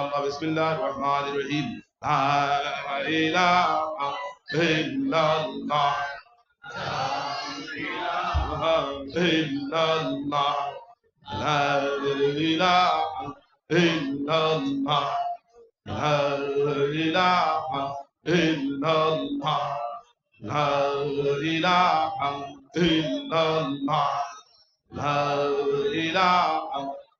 الله بسم الله الرحمن الرحيم لا إله إلا الله لا إله إلا الله لا إله إلا الله لا إله إلا الله لا إله إلا الله لا إله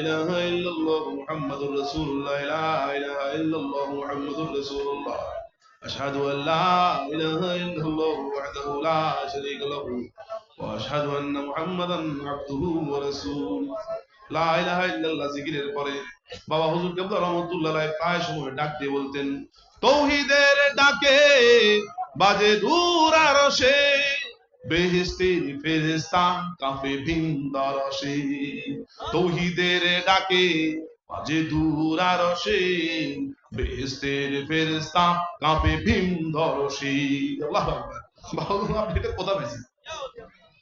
ইলাহা ইল্লাল্লাহ মুহাম্মাদুর রাসূলুল্লাহ, লা ইলাহা ইল্লাল্লাহ মুহাম্মাদুর রাসূলুল্লাহ أشهد أن لا إله إلا الله وحده لا شريك له وأشهد أن محمدا عبده ورسوله লা ইলাহা ইল্লাল্লাহ জিকিরের পরে বাবা হুজুর কেবলা রহমতুল্লাহ প্রায় সময় ডাক দিয়ে বলতেন, তৌহিদের ডাকে বাজে দূর আরশে বেহেস্তের ফেরেশতা কাঁপে ভিন্দর রসে। তৌহিদের ডাকে বাজে দূর বেহেস্তের বাবা আপনি এটা কোথা পেয়েছেন?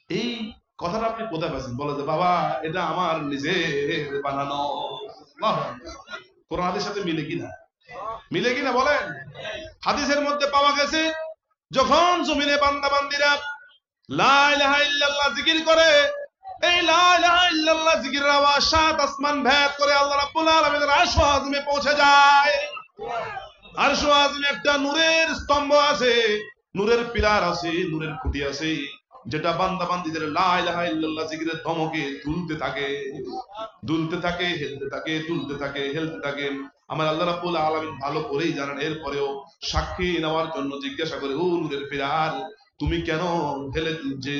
এই কথাটা আপনি কোথায় পাচ্ছেন বলে যে, বাবা, এটা আমার নিজের বানানো। কোরআন সাথে মিলে কিনা? মিলে কিনা বলেন? হাদিসের মধ্যে পাওয়া গেছে, যখন জমিনে বান্দা বান্দিরা যেটা বান্দা বান্দিদের লা ইলাহা জিকিরের ধমকে দুলতে থাকে। দুলতে থাকে, হেলতে থাকে, দুলতে থাকে, হেলতে থাকে। আমার আল্লাহ রাব্বুল আলামিন ভালো করেই জানেন। এরপরেও সাক্ষী নেওয়ার জন্য জিজ্ঞাসা করে, ও নূরের পিলার তুমি কেন হেলে যে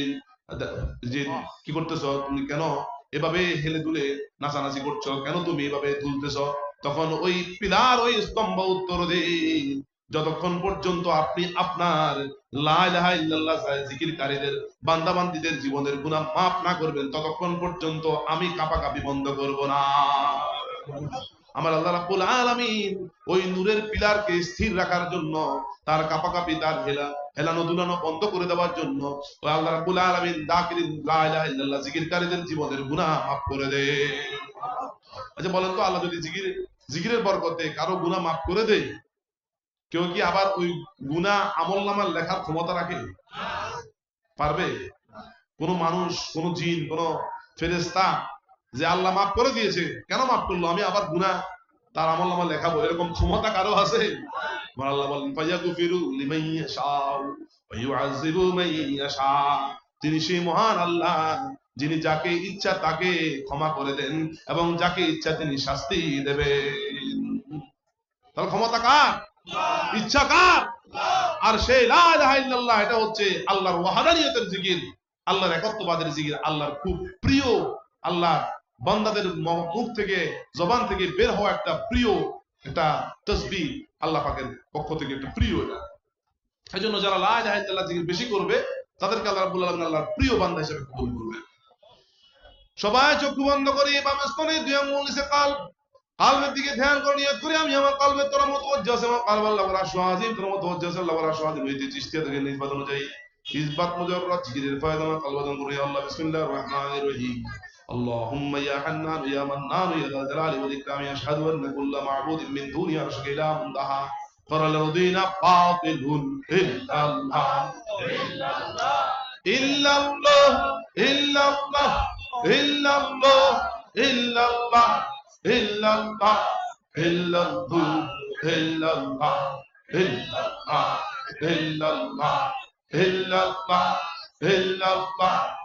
যে কি করতেছো? তুমি কেন এভাবে হেলে দুলে নাচানাচি করছ? কেন তুমি এভাবে দুলতেছ? তখন ওই পিলার ওই স্তম্ভ উত্তর দেই যতক্ষণ পর্যন্ত আপনি আপনার জিকিরকারীদের বান্দাবান্দিদের জীবনের গুনাহ মাফ না করবেন ততক্ষণ পর্যন্ত আমি কাপাকাপি বন্ধ করব না। আমার আল্লাহ রাব্বুল আলামিন ওই নূরের পিলারকে স্থির রাখার জন্য, তার কাপাকাপি, তার হেলা, হেলানো দুলানো বন্ধ করে দেওয়ার জন্য ওই আল্লাহ রাব্বুল আলামিন দাকিরিন লা ইলাহা ইল্লাল্লাহ জিকিরকারীদের জীবনের গুনাহ মাফ করে দে। আচ্ছা বলেন তো আল্লাহ যদি জিকির, জিকিরের বরকতে কারও গুনাহ মাফ করে দেয়? কেউ কি আবার ওই গুনাহ আমল নামার লেখার ক্ষমতা রাখে? পারবে? কোন মানুষ, কোন জিন, কোন ফেরেস্তা যে আল্লাহ মাফ করে দিয়েছে। কেন মাফ করল? আমি আবার গুনাহ। তার আমল নামা লেখাবো এরকম ক্ষমতা কারও আছে? আমার আল্লাহ বলেন, ফায়াগফিরু লিমান ইয়াশাউ ওয়া ইউআযিবু মান তিনি সেই মহান আল্লাহ, যিনি যাকে ইচ্ছা তাকে ক্ষমা করে দেন এবং যাকে ইচ্ছা তিনি শাস্তি দেবেন। তাহলে ক্ষমতা কার? ইচ্ছা কার? আর সেই লা এটা হচ্ছে আল্লাহর ওয়াহাদানিয়তের জিকির, আল্লাহর একত্ববাদের জিকির, আল্লাহর খুব প্রিয় আল্লাহ বান্দাদের মুখ থেকে, জবান থেকে বের হওয়া একটা প্রিয় একটা তসবি আল্লাহ পাকের পক্ষ থেকে একটা প্রিয় এটা। এই জন্য যারা লা ইলাহা ইল্লাল্লাহ জিকির বেশি করবে, তাদেরকে আল্লাহ রাব্বুল আলামিন আল্লাহর প্রিয় বান্দা হিসেবে কবুল করবে। সবাই চক্ষু বন্ধ করে, বাম স্তনে দুই আঙ্গুল, নিচে কাল, কালবের দিকে ধ্যান করে, নিয়ত করি, আমি আমার কালবের তোর মতো আছে, আমার কালব আল্লাহ ওয়া রাশওয়াজিম তোর মতো আছে, আল্লাহ ওয়া রাশওয়াজিম হইতে চিস্তিয়া থেকে নিসবাত অনুযায়ী ইসবাত মুজাররাত জিকিরের ফায়দা, আমার কালবাদন করি আল্লাহ, বিসমিল্লাহির রহমানির রহিম। اللهم يا حنان يا منان يا ذا الجلال والإكرام أشهد أن كل معبود من دون عرشك إله منتهى قرر الذين باطل إلا الله إلا الله إلا الله إلا الله إلا الله إلا الله إلا الله إلا الله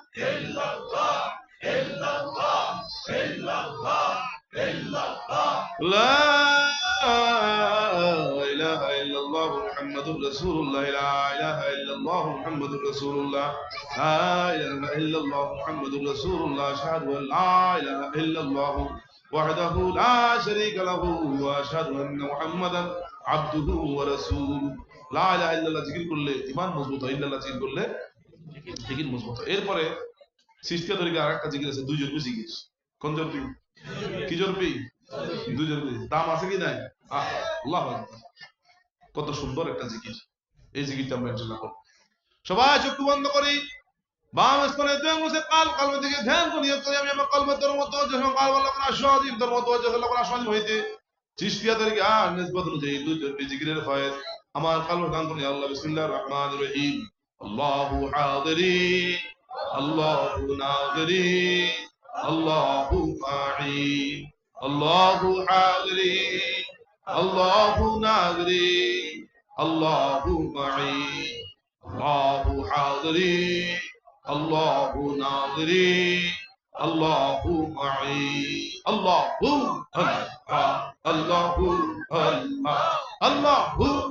إلا الله إلا الله إلا الله إلا الله لا إله إلا الله محمد رسول الله لا إله إلا الله محمد رسول الله لا إله إلا الله محمد رسول الله أشهد أن لا إله إلا الله وحده لا شريك له وأشهد أن محمدا عبده ورسوله لا إله إلا الله ذكر كله إيمان مضبوط إلا الله ذكر كله জিকির মজবুত এরপরে সৃষ্টিয়া তরিকা আরেকটা জিকির আছে, দুই জিকির কোন জরবি কি জরবি দুই জরবি দাম আছে কি নাই? আল্লাহু। কত সুন্দর একটা জিকির এই জিকিরটা আমরা ইনশাআল্লাহ করব। সবাই চক্ষু বন্ধ করি। বাম স্থানে দুই মুছে কাল কলমে দিকে ধ্যান করি করি। আমি আমার কলমে তোর মতো যখন কাল বললাম না সহজীব তোর মতো যখন আমরা সহজীব হইতে। চিস্তিয়া তরিকা আর নিসবত অনুযায়ী দুই জরবি জিকিরের ফয়েজ আমার কলমে দান করি আল্লাহ, বিসমিল্লাহির রহমানির রহিম। الله حاضري. الله ناظري. الله معي الله حاضري. الله ناظري. الله معي. الله حاضري. الله ناظري. الله معي. الله الله الله الله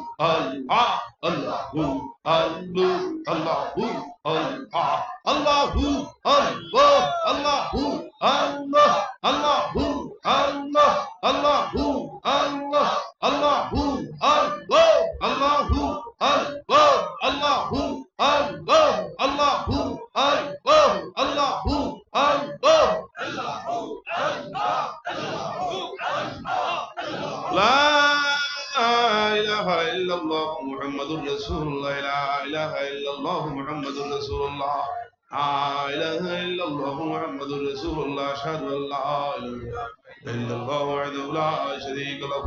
الله لا الله محمد رسول الله لا الله وحده لا شريك له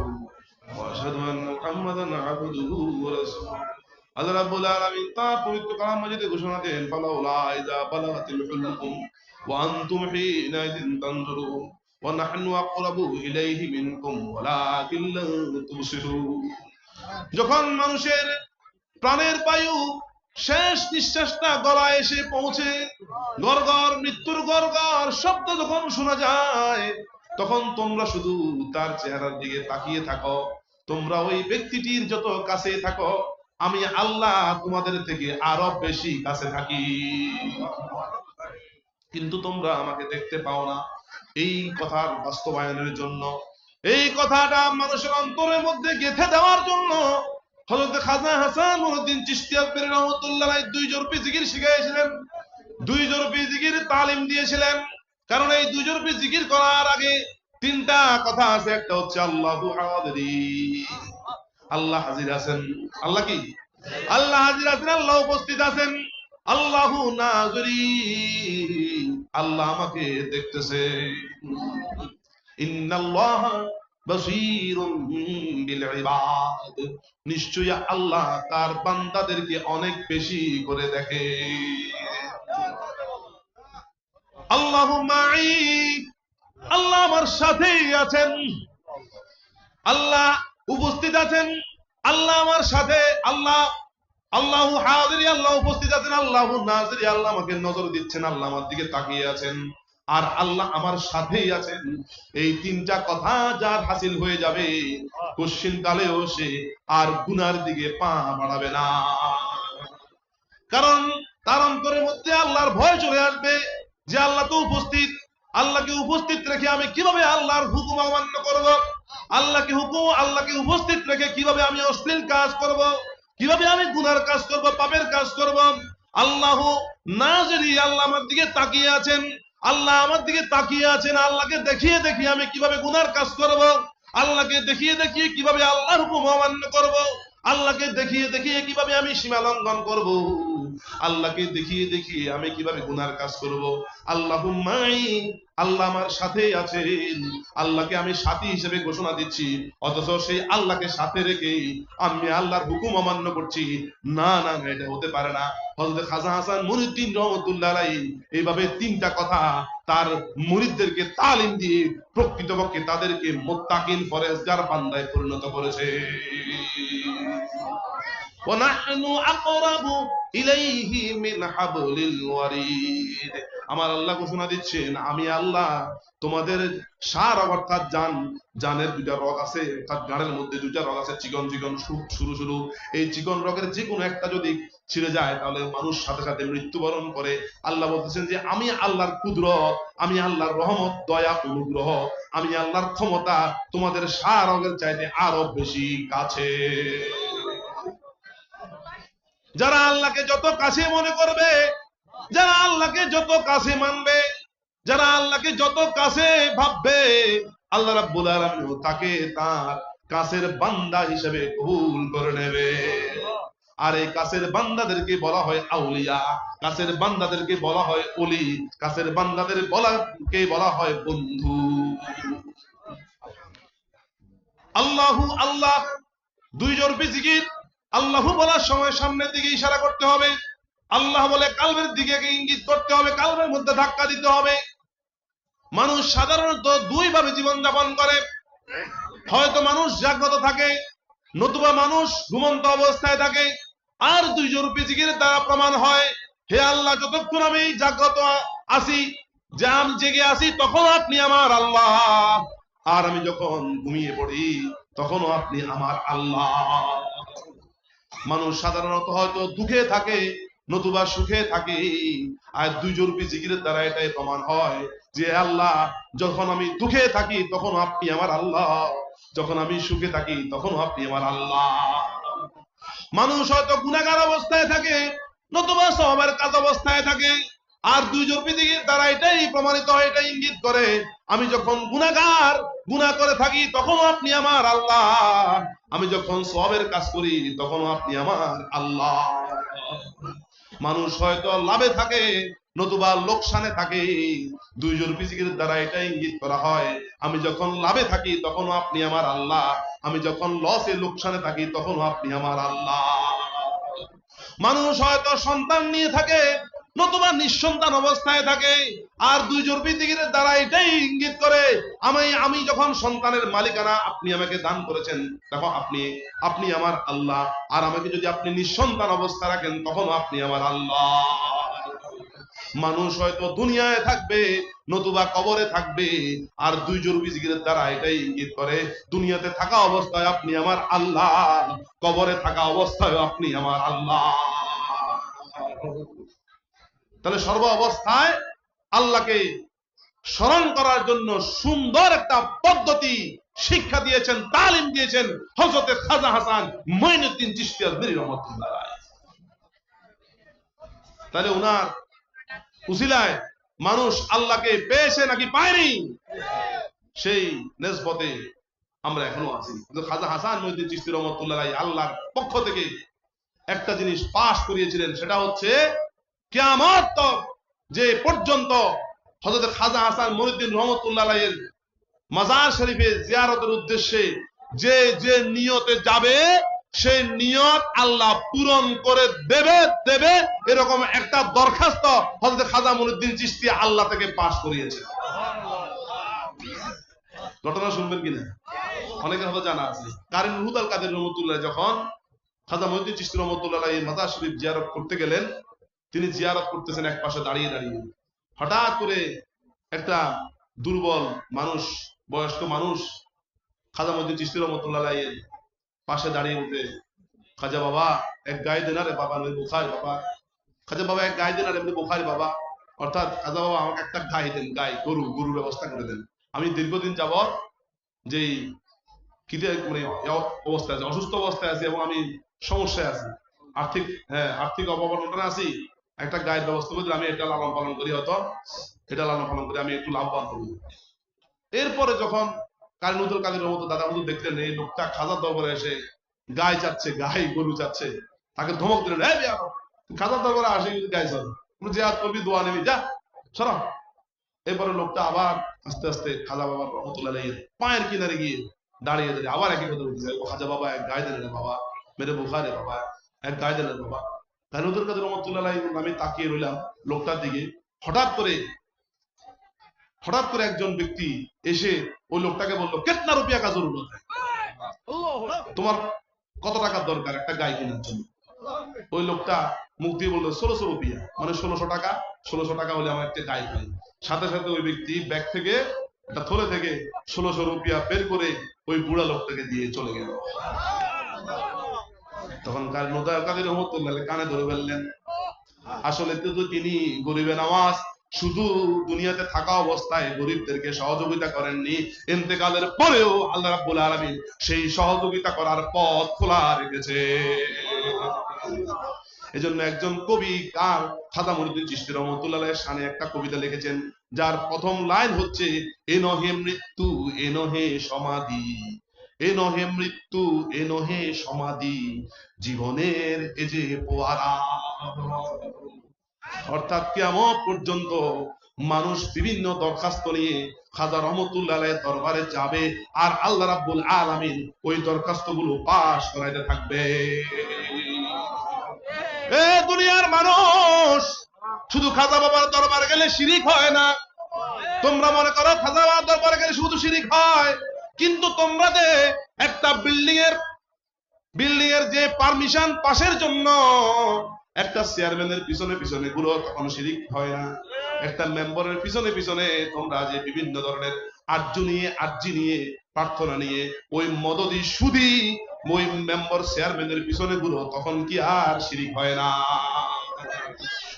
محمدا عبده ورسوله পবিত্র কালাম ঘোষণা দেন যখন মানুষের প্রাণের পায়ু শেষ নিঃশ্বাসটা গলায় এসে পৌঁছে গরগর মৃত্যুর গরগর শব্দ যখন শোনা যায়, তখন তোমরা শুধু তার চেহারার দিকে তাকিয়ে থাকো। তোমরা ওই ব্যক্তিটির যত কাছে থাকো, আমি আল্লাহ তোমাদের থেকে আরও বেশি কাছে থাকি। কিন্তু তোমরা আমাকে দেখতে পাও না। এই কথার বাস্তবায়নের জন্য, এই কথাটা মানুষের অন্তরের মধ্যে গেঁথে দেওয়ার জন্য হযরত খাজা হাসান মুহিউদ্দিন চিশতি আকবরী রহমাতুল্লাহ দুই জোরপি জিকির শিখিয়েছিলেন দুই জোরপি জিকির তালিম দিয়েছিলেন। কারণ এই দুই জোরপি জিকির করার আগে তিনটা কথা আছে। একটা হচ্ছে আল্লাহু আল্লাহ হাজির আছেন। আল্লাহ কি? আল্লাহ হাজির আছেন, আল্লাহ উপস্থিত আছেন। আল্লাহু নাজরি। আল্লাহ আমাকে দেখতেছে। ইন্নাল্লাহ নিশ্চয়ই আল্লাহ তার বান্দাদেরকে অনেক বেশি করে দেখে। আল্লাহু আল্লাহ আমার সাথেই আছেন। আল্লাহ উপস্থিত আছেন। আল্লাহ আমার সাথে। আল্লাহ আল্লাহ হাজিরি, আল্লাহ উপস্থিত আছেন। আল্লাহ নাজিরি, আল্লাহ আমাকে নজর দিচ্ছেন। আল্লাহ আমার দিকে তাকিয়ে আছেন। আর আল্লাহ আমার সাথেই আছেন। এই তিনটা কথা যার হাসিল হয়ে যাবে, কশ্চিন কালেও সে আর গুনার দিকে পা বাড়াবে না। কারণ তার অন্তরের মধ্যে আল্লাহর ভয় চলে আসবে যে আল্লাহ তো উপস্থিত। আল্লাহকে উপস্থিত রেখে আমি কীভাবে আল্লাহর হুকুম অমান্য করব? আল্লাহকে হুকুম, আল্লাহকে উপস্থিত রেখে কীভাবে আমি অশ্লীল কাজ করব? কীভাবে আমি গুনার কাজ করব, পাপের কাজ করব? আল্লাহ না যদি আল্লাহ আমার দিকে তাকিয়ে আছেন। আল্লাহ আমার দিকে তাকিয়ে আছেন, আল্লাহকে দেখিয়ে দেখিয়ে আমি কীভাবে গুনার কাজ করব, আল্লাহকে দেখিয়ে দেখিয়ে কীভাবে আল্লাহর হুকুম অমান্য করব, আল্লাহকে দেখিয়ে দেখিয়ে কীভাবে আমি সীমা লঙ্ঘন করব। আল্লাহকে দেখিয়ে দেখিয়ে আমি কীভাবে গুনার কাজ করব? আল্লাহ আল্লাহ আমার সাথে আছেন। আল্লাহকে আমি সাথী হিসেবে ঘোষণা দিচ্ছি। অথচ সেই আল্লাহকে সাথে রেখে আমি আল্লাহর হুকুম অমান্য করছি। না না এটা হতে পারে না। হযরত খাজা হাসান মুরিদ্দিন রহমতুল্লাহ এইভাবে তিনটা কথা তার মুরিদদেরকে তালিম দিয়ে প্রকৃতপক্ষে তাদেরকে মুত্তাকিন ফরেজগার বান্দায় পরিণত করেছে। ونحن أقرب إليه من حبل الوريد আমার আল্লাহ ঘোষণা দিচ্ছেন আমি আল্লাহ তোমাদের সার অর্থাৎ জান জানের দুইটা রগ আছে তার গাড়ের মধ্যে দুইটা রগ আছে চিকন চিকন সু- শুরু শুরু এই চিকন রগের যে কোনো একটা যদি ছিঁড়ে যায় তাহলে মানুষ সাথে সাথে মৃত্যুবরণ করে আল্লাহ বলতেছেন যে আমি আল্লাহর কুদরত আমি আল্লাহর রহমত দয়া অনুগ্রহ আমি আল্লাহর ক্ষমতা তোমাদের সার রগের চাইতে আরো বেশি কাছে যারা আল্লাহকে যত কাছে মনে করবে, যারা আল্লাহকে যত কাছে মানবে, যারা আল্লাহকে যত কাছে ভাববে, আল্লাহ রাব্বুল আলামিন তাকে তার কাছের বান্দা হিসেবে কবুল করে নেবে। আর এই কাছের বান্দাদেরকে বলা হয় আউলিয়া, কাছের বান্দাদেরকে বলা হয় অলি কাছের বান্দাদের বলাকে বলা হয় বন্ধু। আল্লাহু আল্লাহ দুই জোরপি জিকির আল্লাহু বলার সময় সামনের দিকে ইশারা করতে হবে। আল্লাহ বলে কালবের দিকে ইঙ্গিত করতে হবে, কালবের মধ্যে ধাক্কা দিতে হবে। মানুষ সাধারণত দুই ভাবে জীবন যাপন করে। হয়তো মানুষ জাগ্রত থাকে, নতুবা মানুষ ঘুমন্ত অবস্থায় থাকে, আর দুই জরুপি জিকির দ্বারা প্রমাণ হয়, হে আল্লাহ, যতক্ষণ আমি জাগ্রত আসি যে আমি জেগে আসি তখন আপনি আমার আল্লাহ। আর আমি যখন ঘুমিয়ে পড়ি, তখনও আপনি আমার আল্লাহ। মানুষ সাধারণত হয়তো দুঃখে থাকে, নতুবা সুখে থাকে। আর দুই জরুরি জিকিরের দ্বারা এটাই প্রমাণ হয় যে, আল্লাহ, যখন আমি দুঃখে থাকি, তখন আপনি আমার আল্লাহ। যখন আমি সুখে থাকি, তখন আপনি আমার আল্লাহ। মানুষ হয়তো গুণাগার অবস্থায় থাকে, নতুবা সবের কাজ অবস্থায় থাকে। আর দুই জরুরি জিকির দ্বারা এটাই প্রমাণিত হয় এটাই ইঙ্গিত করে, আমি যখন গুণাগার গুণা করে থাকি তখন আপনি আমার আল্লাহ। আমি যখন সবের কাজ করি, তখন আপনি আমার আল্লাহ। মানুষ হয়তো লাভে থাকে, নতুবা লোকসানে থাকে। দুইজন ফিজিকের দ্বারা এটা ইঙ্গিত করা হয়, আমি যখন লাভে থাকি, তখনও আপনি আমার আল্লাহ। আমি যখন লসে লোকসানে থাকি, তখনও আপনি আমার আল্লাহ। মানুষ হয়তো সন্তান নিয়ে থাকে নতুবা নিঃসন্তান অবস্থায় থাকে, আর দুই জোরবিদিগির দ্বারা এটাই ইঙ্গিত করে, আমি আমি যখন সন্তানের মালিকানা আপনি আমাকে দান করেছেন তখন আপনি আপনি আমার আল্লাহ, আর আমাকে যদি আপনি নিঃসন্তান অবস্থা রাখেন তখন আপনি আমার আল্লাহ। মানুষ হয়তো দুনিয়ায় থাকবে, নতুবা কবরে থাকবে, আর দুই জরুবিজিগিরের দ্বারা এটাই ইঙ্গিত করে, দুনিয়াতে থাকা অবস্থায় আপনি আমার আল্লাহ, কবরে থাকা অবস্থায় আপনি আমার আল্লাহ। তাহলে সর্ব অবস্থায় আল্লাহকে স্মরণ করার জন্য সুন্দর একটা পদ্ধতি শিক্ষা দিয়েছেন, তালিম দিয়েছেন হজরতে খাজা হাসান মঈনুদ্দিন চিশতিয়া আজমিরি রহমতুল্লাহ। তাহলে উনার উসিলায় মানুষ আল্লাহকে পেয়েছে নাকি পায়নি সেই নেসবতে আমরা এখনও আছি কিন্তু খাজা হাসান মঈনুদ্দিন চিশতি রহমতুল্লাহ আল্লাহর পক্ষ থেকে একটা জিনিস পাশ করিয়েছিলেন, সেটা হচ্ছে কিয়ামত যে পর্যন্ত হযরত খাজা হাসান মঈনুদ্দিন রহমতুল্লাহ মাজার শরীফে জিয়ারতের উদ্দেশ্যে যে যে নিয়তে যাবে, সেই নিয়ত আল্লাহ পূরণ করে দেবে দেবে এরকম একটা দরখাস্ত হযরত খাজা মঈনুদ্দিন চিশতি আল্লাহ থেকে পাশ করিয়েছে। ঘটনা শুনবেন কিনা? অনেকের হয়তো জানা আছে। কারিম হুদাল কাদের রহমতুল্লাহ যখন খাজা মহিউদ্দিন চিশতি রহমতুল্লাহ মাজার শরীফ জিয়ারত করতে গেলেন তিনি জিয়ারত করতেছেন এক পাশে দাঁড়িয়ে দাঁড়িয়ে। হঠাৎ করে একটা দুর্বল মানুষ, বয়স্ক মানুষ খাজা মহিউদ্দিন চিশতি রহমতুল্লাহ এর পাশে দাঁড়িয়ে উঠে খাজা বাবা, এক গায়ে দেন রে বাবা নই বুখারি, বাবা। খাজা বাবা, এক গায়ে দেন এমনি বুখারি, বাবা। অর্থাৎ খাজা বাবা, আমাকে একটা গায়ে দেন, গায়ে, গরু গরু ব্যবস্থা করে দেন। আমি দীর্ঘদিন যেই কিতে মানে অবস্থায় আছে, অসুস্থ অবস্থায় আছি এবং আমি সমস্যায় আছি। আর্থিক হ্যাঁ আর্থিক অবমাননা আছি। একটা গায়ের ব্যবস্থা করে আমি এটা লালন পালন করি হয়তো, এটা লালন পালন করে আমি একটু লাভবান হব। এরপরে যখন কারিনুদ্দুল কাদের মতো দাদা হুজুর দেখলেন, এই লোকটা খাজার দরবারে এসে গায়ে চাচ্ছে গায়ে গরু চাচ্ছে, তাকে ধমক দিলেন হ্যাঁ বিয়া খাজার দরবারে আসে কিন্তু গায়ে চল জিয়াদ করবি দোয়া নিবি যা, সরা। এরপরে লোকটা আবার আস্তে আস্তে খাজা বাবার রহমতুল্লাহ পায়ের কিনারে গিয়ে দাঁড়িয়ে দাঁড়িয়ে আবার একই কথা বলতেছে, ও খাজা বাবা, এক গায়ে দিলেন বাবা, মেরে বুখারে বাবা, এক গায়ে দিলেন বাবা। তাহলে ওদের রহমতুল্লাহ আমি তাকিয়ে রইলাম লোকটার দিকে। হঠাৎ করে হঠাৎ করে একজন ব্যক্তি এসে ওই লোকটাকে বলল, কেতনা রুপিয়া কাজ তোমার কত টাকার দরকার? একটা গায়ে কেনার জন্য। ওই লোকটা মুখ দিয়ে বলল, ষোলোশো রুপিয়া। মানে ষোলোশো টাকা ষোলোশো টাকা হলে আমার একটা গায়ে পাই সাথে সাথে ওই ব্যক্তি ব্যাগ থেকে, একটা থলে থেকে ষোলোশো রুপিয়া বের করে ওই বুড়া লোকটাকে দিয়ে চলে গেল। তখন কার কাদের রহমতুল্লাহ কানে ধরে ফেললেন আসলে তো তিনি গরিবের নামাজ, শুধু দুনিয়াতে থাকা অবস্থায় গরিবদেরকে সহযোগিতা করেননি। ইন্তেকালের পরেও আল্লাহ রাব্বুল আলামিন সেই সহযোগিতা করার পথ খোলা রেখেছে। এজন্য একজন কবি কার খাদা মনুদ্দিন চিশতি রহমতুল্লাহ শানে একটা কবিতা লিখেছেন, যার প্রথম লাইন হচ্ছে, এ নহে মৃত্যু, এ নহে সমাধি। এ নহে মৃত্যু, এ নহে সমাধি, জীবনের এ যে পোয়ারা। অর্থাৎ কেমন পর্যন্ত মানুষ বিভিন্ন দরখাস্ত নিয়ে খাজা রহমতুল্লাহ দরবারে যাবে আর আল্লাহ রাব্বুল আলামিন ওই দরখাস্তগুলো পাশ করাইতে থাকবে। এ দুনিয়ার মানুষ, শুধু খাজা বাবার দরবারে গেলে শিরিক হয় না। তোমরা মনে করো খাজা বাবার দরবারে গেলে শুধু শিরিক হয়। কিন্তু তোমরা যে একটা বিল্ডিং এর বিল্ডিং এর যে পারমিশন পাশের জন্য একটা চেয়ারম্যানের পিছনে পিছনে গুলো তখন শিরিক হয় না। একটা মেম্বারের পিছনে পিছনে তোমরা যে বিভিন্ন ধরনের আর্য নিয়ে আর্জি নিয়ে প্রার্থনা নিয়ে ওই মদদি সুদি ওই মেম্বার চেয়ারম্যানের পিছনে গুলো তখন কি আর শিরিক হয় না।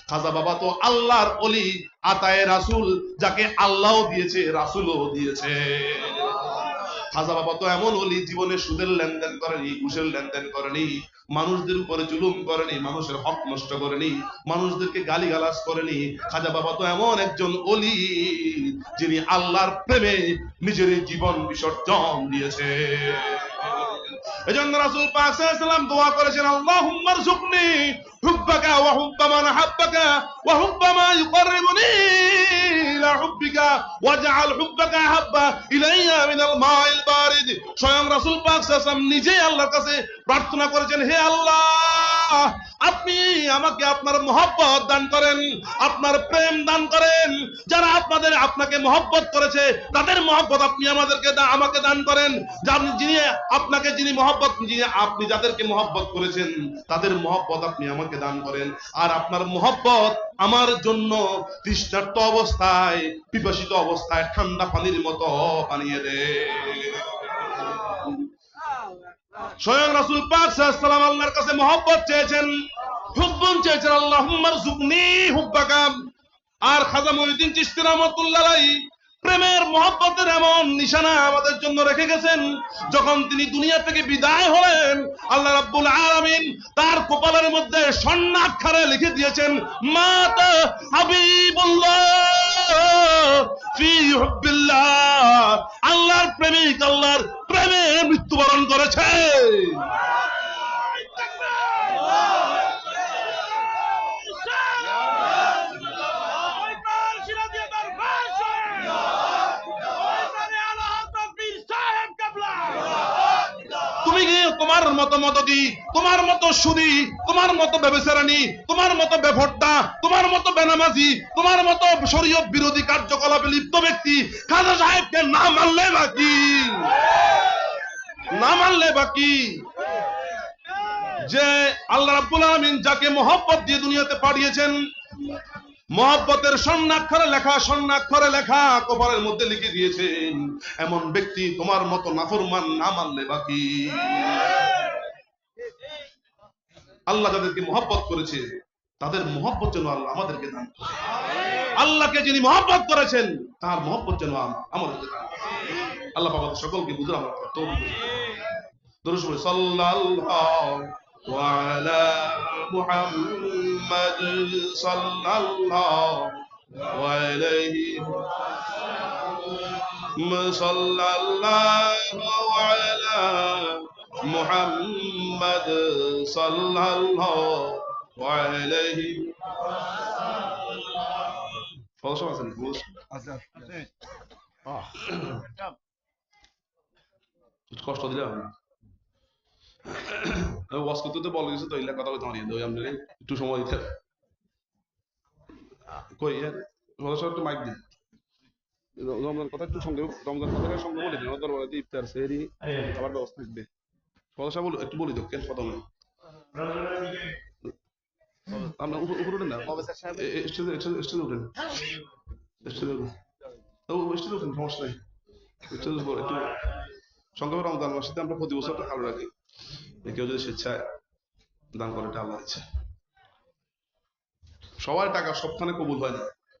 খাজা বাবা তো আল্লাহর অলি, আতায়ে রাসুল, যাকে আল্লাহও দিয়েছে, রাসুলও দিয়েছে। খাজা এমন অলি জীবনে সুদের লেনদেন করেনি, ঘুষের লেনদেন করেনি, মানুষদের উপরে জুলুম করেনি, মানুষের হক নষ্ট করেনি, মানুষদেরকে গালি করেনি। খাজা বাবা তো এমন একজন অলি যিনি আল্লাহর প্রেমে নিজের জীবন বিসর্জন দিয়েছে। এজন্য রাসূল পাক সাল্লাল্লাহু দোয়া করেছেন, আল্লাহুম্মা রযুকনি হুব্বাকা ওয়া হুব্বা মান হাব্বাকা ওয়া হুব্বা মা স্বয়ং রাসূল পাক সাল্লাল্লাহু নিজেই আল্লাহর কাছে প্রার্থনা করেছেন হে আল্লাহ! আপনি আমাকে আপনার মহব্বত দান করেন, আপনার প্রেম দান করেন। যারা আপনাদের আপনাকে মহব্বত করেছে, তাদের মহব্বত আপনি আমাদেরকে আমাকে দান করেন। যিনি আপনাকে যিনি মহব্বত যিনি আপনি যাদেরকে মহব্বত করেছেন, তাদের মহব্বত আপনি আমাকে দান করেন। আর আপনার মহব্বত আমার জন্য তৃষ্ণার্ত অবস্থায়, পিপাসিত অবস্থায় ঠান্ডা পানির মতো বানিয়ে দে স্বয়ং রাসুল পাক ওয়াসাল্লাম আল্লাহর কাছে মহব্বত চেয়েছেন, হুব্বুন চেয়েছেন আল্লাহ রযুকনি হুব্বাকা। আর খাজা মহিউদ্দিন চিস্তি রহমাতুল্লাহ প্রেমের মহব্বতের এমন নিশানা আমাদের জন্য রেখে গেছেন। যখন তিনি দুনিয়া থেকে বিদায় হলেন, আল্লাহ রাব্বুল আলামিন তার কপালের মধ্যে স্বর্ণাক্ষরে লিখে দিয়েছেন, মাতা হাবিবুল্লাহ ফি হুব্বিল্লাহ। আল্লাহর প্রেমিক আল্লাহর প্রেমে মৃত্যুবরণ করেছে। মতো কি তোমার মতো সুদি, তোমার মতো ব্যবসারানি তোমার মতো বেভট্টা তোমার মতো বেনামাজি, তোমার মতো শরীয়ত বিরোধী কার্যকলাপে লিপ্ত ব্যক্তি, খাজা সাহেবকে না মানলে বাকি। না মানলে বাকি। যে আল্লাহ রাব্বুল আলামিন যাকে মহব্বত দিয়ে দুনিয়াতে পাঠিয়েছেন, মহব্বতের স্বর্ণাক্ষরে লেখা স্বর্ণাক্ষরে লেখা কপালের মধ্যে লিখে দিয়েছেন, এমন ব্যক্তি তোমার মতো নাফরমান না মানলে বাকি। আল্লাহ যাদেরকে মহব্বত করেছে তাদের মহব্বত যেন আল্লাহ আমাদেরকে দান। আল্লাহকে যিনি মহব্বত করেছেন তার মহব্বত যেন আমাদেরকে দান আল্লাহ আমাদের সকলকে বুঝে আমরা পড়ি, সাল্লাল্লাহু আলা সাল্লাল্লাহু আলাইহি মুহাম্মাদ সাল্লাল্লাহু আলাইহি ফলস আছেন ফলস কষ্ট দিলে হবে না। আমি ওয়াজ করতে তো বলে গেছে তো কথা বলতে পারি আপনার একটু সময় দিতে। কই ইয়ার একটু মাইক দিন রমজান কথা একটু সঙ্গে রমজান কথা সঙ্গে বলে দিন। ইফতার সেহরি আবার ব্যবস্থা থাকবে। ফলস বল একটু বলি কেন কথা আমরা উপরে উঠেন না? স্টেজে উঠেন। স্টেজে উঠেন। স্টেজে উঠেন, সমস্যা নেই। স্টেজে একটু সংক্ষেপে রমজান আমরা প্রতি বছর ভালো রাখি। কেউ যদি স্বেচ্ছায় দান করে, এটা আল্লাহ সবার টাকা সবখানে কবুল হয় না।